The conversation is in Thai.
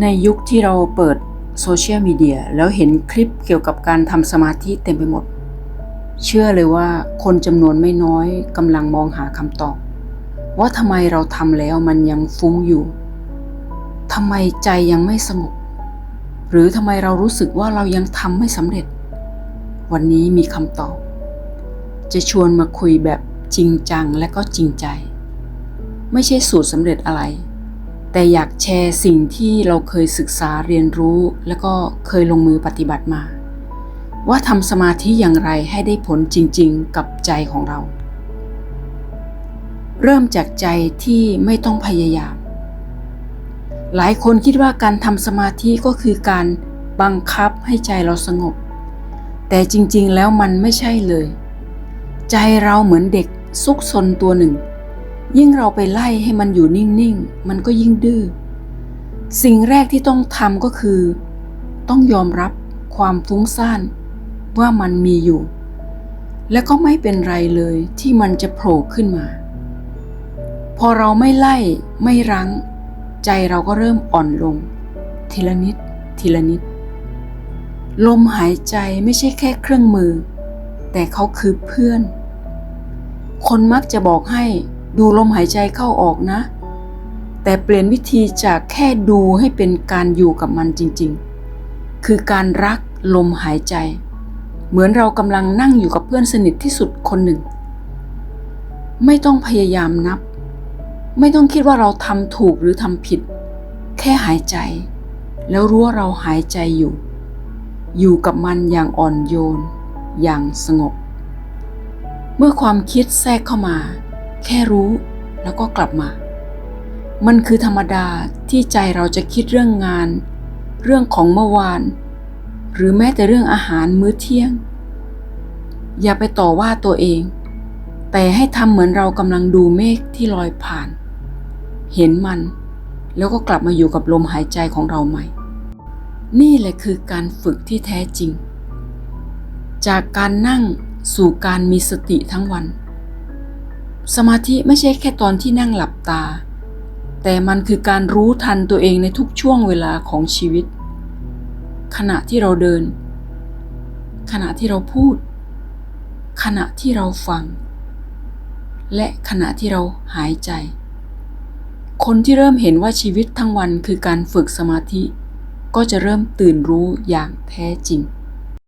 ในยุคที่เราเปิดโซเชียลมีเดียแล้วเห็นคลิปเกี่ยวกับการทำสมาธิเต็มไปหมด เชื่อเลยว่าคนจำนวนไม่น้อยกำลังมองหาคำตอบ ว่าทำไมเราทำแล้วมันยังฟุ้งอยู่ทำไมใจยังไม่สงบหรือทำไมเรารู้สึกว่าเรายังทำไม่สำเร็จ วันนี้มีคำตอบ จะชวนมาคุยแบบจริงจังและก็จริงใจ ไม่ใช่สูตรสำเร็จอะไร แต่อยากแชร์สิ่งที่เราเคยศึกษาเรียนรู้ แล้วก็เคยลงมือปฏิบัติมา ว่าทำสมาธิอย่างไรให้ได้ผลจริง ๆ กับใจของเรา เริ่มจากใจที่ไม่ต้องพยายาม หลายคนคิดว่าการทำสมาธิก็คือการบังคับให้ใจเราสงบ แต่จริงๆแล้วมันไม่ใช่เลย ใจเราเหมือนเด็กซุกซนตัวหนึ่ง ยิ่งเราไปไล่ให้มันอยู่นิ่งๆ มันก็ยิ่งดื้อ สิ่งแรกที่ต้องทำก็คือ ต้องยอมรับความฟุ้งซ่านว่ามันมีอยู่ และก็ไม่เป็นไรเลยที่มันจะโผล่ขึ้นมา พอเราไม่ไล่ไม่รั้ง ใจเราก็เริ่มอ่อนลง ทีละนิด ทีละนิด ลมหายใจไม่ใช่แค่เครื่องมือ แต่เขาคือเพื่อน คนมักจะบอกให้ ดูลมหายใจเข้าออกนะ แต่เปลี่ยนวิธีจากแค่ดูให้เป็นการอยู่กับมันจริงๆ คือการรักลมหายใจ เหมือนเรากำลังนั่งอยู่กับเพื่อนสนิทที่สุดคนหนึ่ง ไม่ต้องพยายามนับ ไม่ต้องคิดว่าเราทำถูกหรือทำผิด แค่หายใจ แล้วรู้ว่าเราหายใจอยู่ อยู่กับมันอย่างอ่อนโยน อย่างสงบ เมื่อความคิดแทรกเข้ามา แค่รู้แล้วก็กลับมา มันคือธรรมดาที่ใจเราจะคิดเรื่องงาน เรื่องของเมื่อวาน หรือแม้แต่เรื่องอาหารมื้อเที่ยง อย่าไปต่อว่าตัวเอง แต่ให้ทำเหมือนเรากำลังดูเมฆที่ลอยผ่าน เห็นมัน แล้วก็กลับมาอยู่กับลมหายใจของเราใหม่ นี่แหละคือการฝึกที่แท้จริง จากการนั่งสู่การมีสติทั้งวัน สมาธิไม่ใช่แค่ตอนที่นั่งหลับตา แต่มันคือการรู้ทันตัวเองในทุกช่วงเวลาของชีวิต ขณะที่เราเดิน ขณะที่เราพูด ขณะที่เราฟัง และขณะที่เราหายใจ คนที่เริ่มเห็นว่าชีวิตทั้งวันคือการฝึกสมาธิ ก็จะเริ่มตื่นรู้อย่างแท้จริง